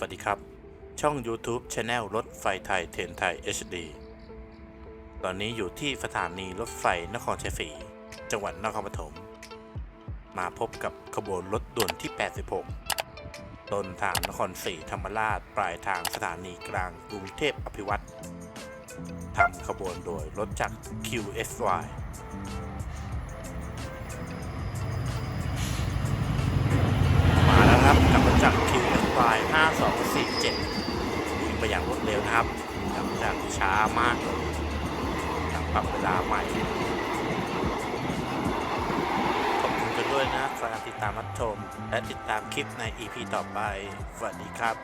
สวัสดีครับ ช่อง YouTube Channel รถไฟไทยเทนไทย HD ตอนนี้อยู่ที่สถานีรถไฟนครชัยศรีจังหวัดนครปฐม มาพบกับขบวนรถด่วนที่ 86 ต้นทางนครศรีธรรมราช ปลายทางสถานีกลางกรุงเทพอภิวัตรทำขบวนโดยรถจักร QSY อย่างรวดเร็วนะครับกับรถจักช้ามากเลยอยากปรับเวลาใหม่ ขอบคุณกันด้วยนะสำหรับติดตามรับชม และติดตามคลิปใน EP ต่อไป สวัสดีครับ